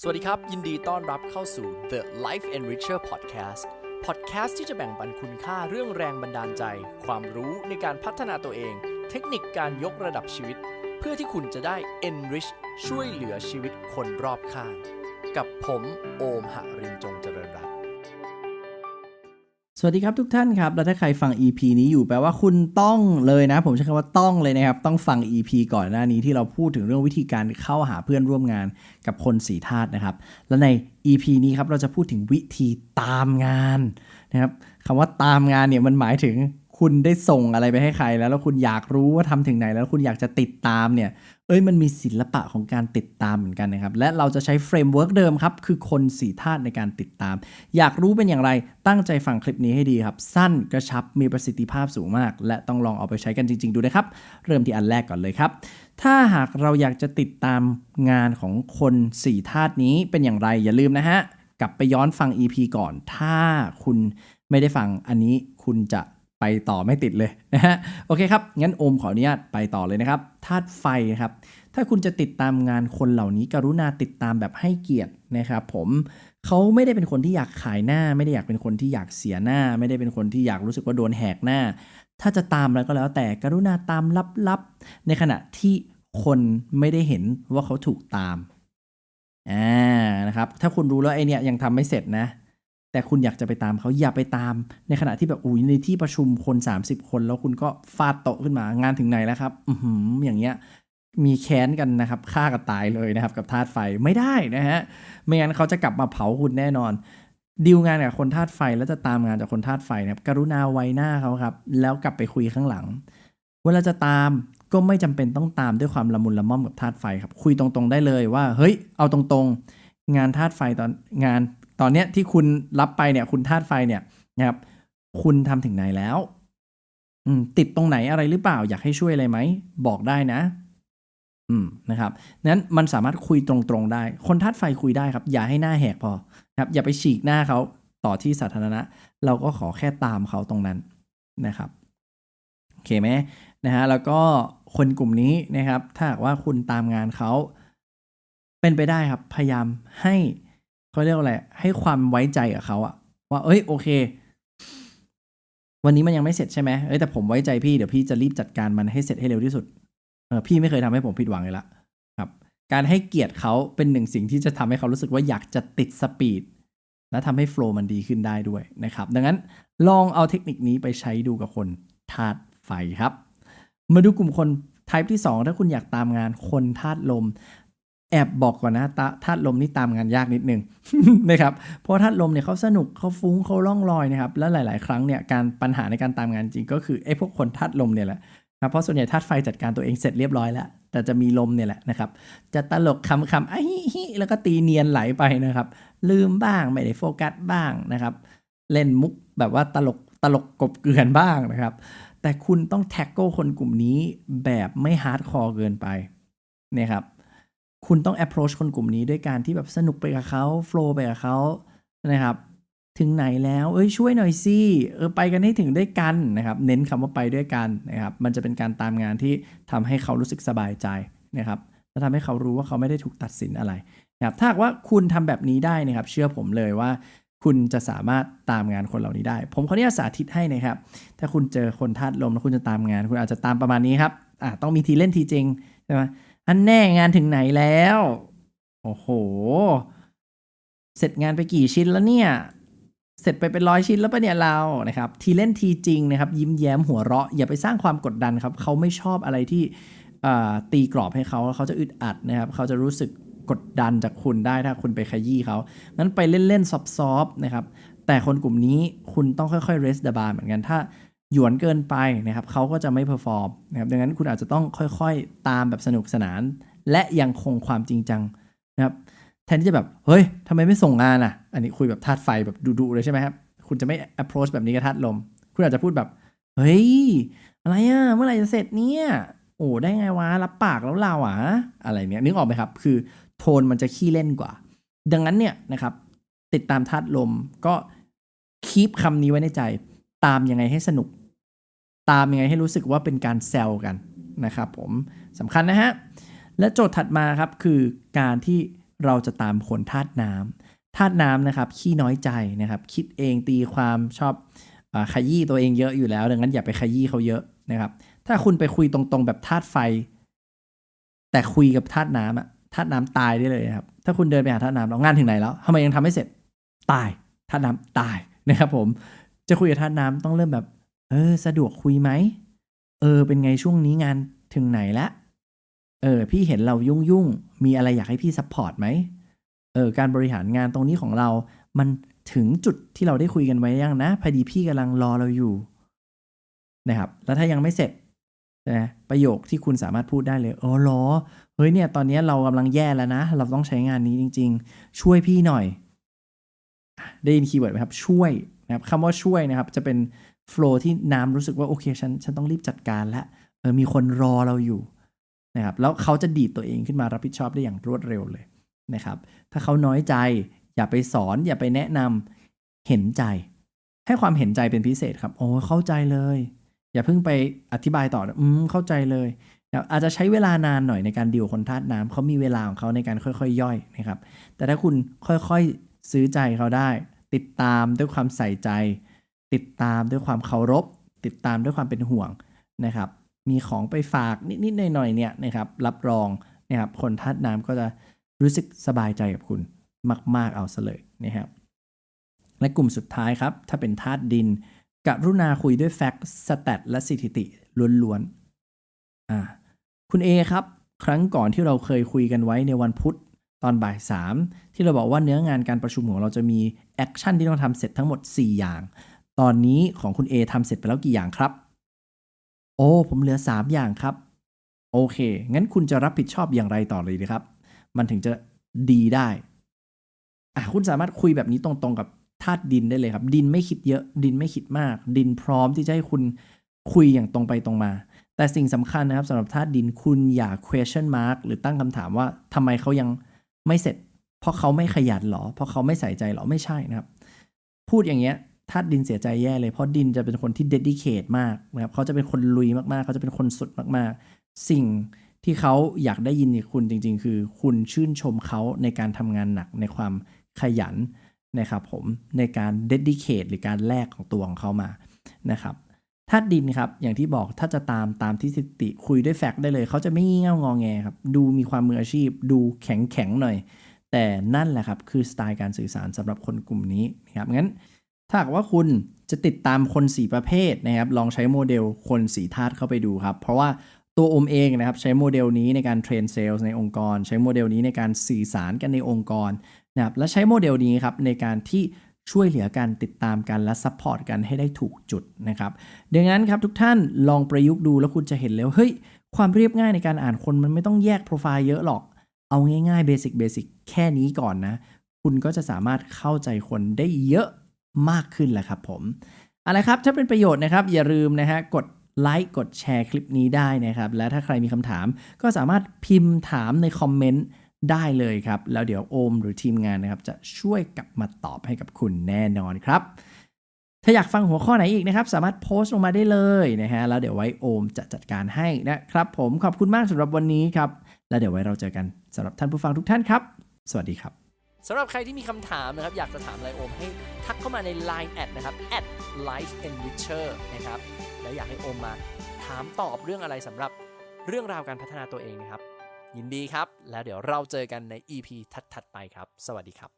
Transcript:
สวัสดีครับ ยินดีต้อนรับเข้าสู่ The Life Enricher Podcast Podcast ที่จะแบ่งปันคุณค่าเรื่องแรงบันดาลใจ ความรู้ในการพัฒนาตัวเอง เทคนิคการยกระดับชีวิต เพื่อที่คุณจะได้ enrich ช่วยเหลือชีวิตคนรอบข้าง กับผมโอมหรินจงเจริญรัตน์ สวัสดีครับทุกท่านครับ แล้วถ้าใครฟัง EP นี้อยู่แปลว่าคุณต้องเลยนะ ผมใช้คำว่าต้องเลยนะครับ ต้องฟัง EP ก่อนหน้านี้ที่เราพูดถึงเรื่องวิธีการเข้าหาเพื่อนร่วมงานกับคนสีธาตุนะครับ และใน EP นี้ครับเราจะพูดถึงวิธีตามงานนะครับคำว่าตามงานเนี่ยมันหมายถึง คุณได้ส่งอะไรไปให้ใครแล้ว แล้วคุณอยากรู้ว่าทำถึงไหน แล้วคุณอยากจะติดตามเนี่ย เอ้ยมันมีศิลปะของการติดตามเหมือนกันนะครับ และเราจะใช้เฟรมเวิร์กเดิมครับ คือคนสีธาตุในการติดตาม อยากรู้เป็นอย่างไรตั้งใจฟังคลิปนี้ให้ดีครับ สั้นกระชับมีประสิทธิภาพสูงมาก และต้องลองเอาไปใช้กันจริง ๆ ดูนะครับ เริ่มที่อันแรกก่อนเลยครับ ถ้าหากเราอยากจะติดตามงานของคนสี่ธาตุนี้เป็นอย่างไรอย่าลืมนะฮะกลับไปย้อนฟัง EP ก่อน ถ้าคุณไม่ได้ฟังอันนี้คุณจะ ไปต่อไม่ติดเลยนะฮะโอเคครับ งั้นโอมขออนุญาตไปต่อเลยนะครับธาตุไฟนะครับ ถ้าคุณจะติดตามงานคนเหล่านี้ กรุณาติดตามแบบให้เกียรตินะครับ ผมเขาไม่ได้เป็นคนที่อยากขายหน้า ไม่ได้อยากเป็นคนที่อยากเสียหน้า ไม่ได้เป็นคนที่อยากรู้สึกว่าโดนแหกหน้า ถ้าจะตามแล้วก็แล้วแต่กรุณาตามลับๆในขณะที่คนไม่ได้เห็นว่าเขาถูกตามอ่านะครับถ้าคุณรู้แล้วไอเนี่ยยังทำไม่เสร็จนะ แต่คุณอยากจะไปตามเขาอย่าไปตาม ในขณะที่แบบอุ้ยในที่ประชุมคน 30 คน แล้วคุณก็ฟาดโต๊ะขึ้นมางานถึงไหนแล้วครับ อือหือย่างเงี้ยมีแค้นกันนะครับฆ่ากันตายเลยนะครับ กับธาตุไฟไม่ได้นะฮะไม่งั้นเขาจะกลับมาเผาคุณแน่นอนดีลงานกับคนธาตุไฟแล้วจะตามงานจากคนธาตุไฟนะครับ กรุณาไว้หน้าเขาครับ แล้วกลับไปคุยข้างหลัง เวลาจะตามก็ไม่จำเป็นต้องตามด้วยความละมุนละม่อมกับธาตุไฟครับ คุยตรงๆได้เลยว่า เฮ้ย เอาตรงๆ งานธาตุไฟตอนงาน ตอนเนี้ยที่คุณรับไปเนี่ย คุณธาตุไฟเนี่ยนะครับ คุณทำถึงไหนแล้วอืมติดตรงไหนอะไรหรือเปล่า อยากให้ช่วยอะไรไหม บอกได้นะ อืมนะครับนั้นมันสามารถคุยตรงๆได้ คนธาตุไฟคุยได้ครับ อย่าให้หน้าแหกพอนะครับ อย่าไปฉีกหน้าเขาต่อที่สาธารณะ เราก็ขอแค่ตามเขาตรงนั้นนะครับโอเคไหมนะฮะแล้วก็คนกลุ่มนี้นะครับ ถ้าหากว่าคุณตามงานเขาเป็นไปได้ครับ พยายามให้ เขาเรียกอะไร ให้ความไว้ใจกับเขาอะว่า เอ้ยโอเค วันนี้มันยังไม่เสร็จใช่ไหมเอ้ยแต่ผมไว้ใจพี่เดี๋ยวพี่จะรีบจัดการมันให้เสร็จให้เร็วที่สุดเออพี่ไม่เคยทำให้ผมผิดหวังเลยละครับ การให้เกียรติเขาเป็นหนึ่งสิ่งที่จะทำให้เขารู้สึกว่าอยากจะติดสปีดและทำให้โฟล์มันดีขึ้นได้ด้วยนะครับ ดังนั้นลองเอาเทคนิคนี้ไปใช้ดูกับคนธาตุไฟครับ มาดูกลุ่มคน type ที่ 2 ถ้าคุณอยากตามงานคนธาตุลม แอบบอกก่อนนะตาธาตุลมนี่ตามงานยากนิดนึงนะครับเพราะธาตุลมเนี่ยเขาสนุกเขาฟุ้งเขาล่องลอยนะครับแล้วหลาย ๆ ครั้งเนี่ยการปัญหาในการตามงานจริงก็คือไอ้พวกคนธาตุลมเนี่ยแหละนะเพราะส่วนใหญ่ธาตุไฟจัดการตัวเองเสร็จเรียบร้อยแล้ว แต่จะมีลมเนี่ยแหละนะครับ จะตลกคำคำอะฮิฮิแล้วก็ตีเนียนไหลไปนะครับ ลืมบ้างไม่ได้โฟกัสบ้างนะครับ เล่นมุกแบบว่าตลกตลกกบเกลื่อนบ้างนะครับ แต่คุณต้องแท็กเกิลคนกลุ่มนี้แบบไม่ฮาร์ดคอร์เกินไปนะครับ คุณต้อง approach คนกลุ่มนี้ด้วยการที่แบบสนุกไปกับเขาโฟล์ไปกับเขานะครับ ถึงไหนแล้ว เอ้ยช่วยหน่อยสิเออไปกันให้ถึงด้วยกันนะครับ เน้นคำว่าไปด้วยกันนะครับ มันจะเป็นการตามงานที่ทำให้เขารู้สึกสบายใจนะครับและทำให้เขารู้ว่าเขาไม่ได้ถูกตัดสินอะไรนะครับถ้าว่าคุณทำแบบนี้ได้นะครับ เชื่อผมเลยว่า คุณจะสามารถตามงานคนเหล่านี้ได้ ผมขออนุญาตสาธิตให้นะครับ ถ้าคุณเจอคนธาตุลมแล้วคุณจะตามงาน คุณอาจจะตามประมาณนี้ครับอ่าต้องมีทีเล่นทีจริงใช่ไหม อันแน่งานถึงไหนแล้ว โอ้โห เสร็จงานไปกี่ชิ้นแล้วเนี่ย เสร็จไปเป็นร้อยชิ้นแล้วปะเนี่ยเรานะครับ ทีเล่นทีจริงนะครับ ยิ้มแย้มหัวเราะ อย่าไปสร้างความกดดันครับ เขาไม่ชอบอะไรที่ตีกรอบให้เขาแล้วเขาจะอึดอัดนะครับ เขาจะรู้สึกกดดันจากคุณได้ถ้าคุณไปขยี้เขา งั้นไปเล่นๆซอฟๆนะครับ แต่คนกลุ่มนี้คุณต้องค่อยๆ raise the bar เหมือนกัน ถ้า หยวนเกินไปนะครับเขาก็จะไม่ perform นะครับดังนั้นคุณอาจจะต้องค่อยๆ ตามแบบสนุกสนาน และยังคงความจริงจังนะครับแทนที่จะแบบ เฮ้ยทำไมไม่ส่งงานอะ อันนี้คุยแบบธาตุไฟแบบดุๆเลยใช่ไหมครับ คุณจะไม่ approach แบบนี้กับธาตุลม คุณอาจจะพูดแบบ เฮ้ย อะไรอะ เมื่อไหร่จะเสร็จเนี่ย โอ้ได้ไงวะ รับปากแล้วเราอะ อะไรเนี้ย นึกออกไหมครับ คือโทนมันจะขี้เล่นกว่า ดังนั้นเนี่ยนะครับ ติดตามธาตุลมก็คีปคำนี้ไว้ในใจ ตามยังไงให้สนุก ตามยังไงให้รู้สึกว่าเป็นการแซวกันนะครับผมสำคัญนะฮะ และโจทย์ถัดมาครับคือการที่เราจะตามคนธาตุน้ำธาตุน้ำนะครับขี้น้อยใจนะครับ คิดเองตีความชอบอขยี้ตัวเองเยอะอยู่แล้ว ดังนั้นอย่าไปขยี้เขาเยอะนะครับ ถ้าคุณไปคุยตรงๆ แบบธาตุไฟ แต่คุยกับธาตุน้ำอะธาตุน้ำตายได้เลยครับ ถ้าคุณเดินไปหาธาตุน้ำแล้วงานถึงไหนแล้วทำไมยังทำไม่เสร็จตายธาตุน้ำตายนะครับผม จะคุยกับธาน้ำต้องเริ่มแบบ เออ สะดวกคุยไหม เออ เป็นไงช่วงนี้งานถึงไหนละเออ พี่เห็นเรายุ่งยุ่งๆมีอะไรอยากให้พี่ซัพพอร์ตไหมเออ การบริหารงานตรงนี้ของเรา มันถึงจุดที่เราได้คุยกันไว้ยังนะพอดีพี่กำลังรอเราอยู่ นะครับ แล้วถ้ายังไม่เสร็จนะประโยคที่คุณสามารถพูดได้เลยอ๋อหรอเฮ้ยเนี่ยตอนนี้เรากำลังแย่แล้วนะ เราต้องใช้งานนี้จริง ๆ ช่วยพี่หน่อย ได้ยินคีย์เวิร์ดไหมครับ ช่วย นะครับคำว่าช่วยนะครับจะเป็นโฟล์ที่น้ำรู้สึกว่าโอเคฉันฉันต้องรีบจัดการแล้วเออมีคนรอเราอยู่นะครับแล้วเขาจะดีดตัวเองขึ้นมารับผิดชอบได้อย่างรวดเร็วเลยนะครับถ้าเขาน้อยใจอย่าไปสอนอย่าไปแนะนำเห็นใจ ให้ความเห็นใจเป็นพิเศษครับโอ้เข้าใจเลย อย่าเพิ่งไปอธิบายต่ออืมเข้าใจเลยนะอาจจะใช้เวลานานหน่อยในการดีลคนธาตุน้ำเขามีเวลาของเขาในการค่อยๆ ย่อยนะครับ แต่ถ้าคุณค่อยๆ ซื้อใจเขาได้ ติดตามด้วยความใส่ใจ ติดตามด้วยความเคารพ ติดตามด้วยความเป็นห่วงนะครับ มีของไปฝากนิดๆหน่อยๆเนี่ยนะครับรับรองนะครับคนธาตุน้ำก็จะรู้สึกสบายใจกับคุณมาก ๆ เอาซะเลยนะครับและกลุ่มสุดท้ายครับ ถ้าเป็นธาตุดินกรุณาคุยด้วยแฟกต์สแตทและสถิติล้วนๆอ่าคุณเอครับ ครั้งก่อนที่เราเคยคุยกันไว้ในวันพุธ ตอนบ่ายสามที่เราบอกว่าเนื้องานการประชุมของเราจะมีแอคชั่นที่ต้องทำเสร็จทั้งหมด 4 อย่าง ตอนนี้ของคุณ A ทำเสร็จไปแล้วกี่อย่างครับ โอ้ผมเหลือ 3 อย่างครับ โอเค งั้นคุณจะรับผิดชอบอย่างไรต่อเลยดีครับ มันถึงจะดีได้อะคุณสามารถคุยแบบนี้ตรงๆกับธาตุดินได้เลยครับ ดินไม่คิดเยอะ ดินไม่คิดมาก ดินพร้อมที่จะให้คุณคุยอย่างตรงไปตรงมา แต่สิ่งสำคัญนะครับสำหรับธาตุดินคุณอย่า question mark หรือตั้งคำถามว่าทำไมเขายัง ไม่เสร็จ เพราะเขาไม่ขยันหรอ เพราะเขาไม่ใส่ใจหรอไม่ใช่นะครับ พูดอย่างเงี้ยธาตุดินเสียใจแย่เลยเพราะดินจะเป็นคนที่ dedicate มากนะครับเขาจะเป็นคนลุยมากๆ เขาจะเป็นคนสุดมากๆ สิ่งที่เขาอยากได้ยินจากคุณจริง ๆ คือคุณชื่นชมเขาในการทำงานหนักในความขยันนะครับผมในการ dedicate หรือการแลกของตัวของเขามานะครับ ธาตุดินครับ อย่างที่บอกถ้าจะตามตามที่สถิติคุยด้วยแฟกต์ได้เลย เขาจะไม่งี่เง่างอแงครับ ดูมีความมืออาชีพ ดูแข็งแข็งหน่อย แต่นั่นแหละครับ คือสไตล์การสื่อสารสำหรับคนกลุ่มนี้นะครับงั้น ถ้าหากว่าคุณจะติดตามคน4ประเภทนะครับ ลองใช้โมเดลคนสีธาตุเข้าไปดูครับ เพราะว่าตัวอมเองนะครับใช้โมเดลนี้ในการเทรนเซลล์ในองค์กร ใช้โมเดลนี้ในการสื่อสารกันในองค์กรนะครับและใช้โมเดลนี้ครับในการที่ ช่วยเหลือกันติดตามกันและซัพพอร์ตกันให้ได้ถูกจุดนะครับดังนั้นครับทุกท่านลองประยุกต์ดูแล้วคุณจะเห็นแล้วเฮ้ยความเรียบง่ายในการอ่านคนมันไม่ต้องแยกโปรไฟล์เยอะหรอก เอาง่ายๆเบสิกเบสิกแค่นี้ก่อนนะ คุณก็จะสามารถเข้าใจคนได้เยอะมากขึ้นแหละครับผมเอาละครับถ้าเป็นประโยชน์นะครับ อย่าลืมนะฮะกดไลค์กดแชร์คลิปนี้ได้นะครับ และถ้าใครมีคำถามก็สามารถพิมพ์ถามในคอมเมนต์ ได้เลยครับ แล้วเดี๋ยวโอมหรือทีมงานนะครับ จะช่วยกลับมาตอบให้กับคุณแน่นอนครับ ถ้าอยากฟังหัวข้อไหนอีกนะครับ สามารถโพสต์ลงมาได้เลยนะฮะแล้วเดี๋ยวไว้โอมจะจัดการให้นะครับผมขอบคุณมากสำหรับวันนี้ครับ แล้วเดี๋ยวไว้เราเจอกันสำหรับท่านผู้ฟังทุกท่านครับ สวัสดีครับสำหรับใครที่มีคำถามนะครับ อยากจะถามอะไรโอมให้ทักเข้ามาใน Line แอดนะครับ at life enricher นะครับแล้วอยากให้โอมมาถามตอบเรื่องอะไรสำหรับเรื่องราวการพัฒนาตัวเองนะครับ ยินดีครับ แล้วเดี๋ยวเราเจอกันใน EP ถัดๆไปครับ สวัสดีครับ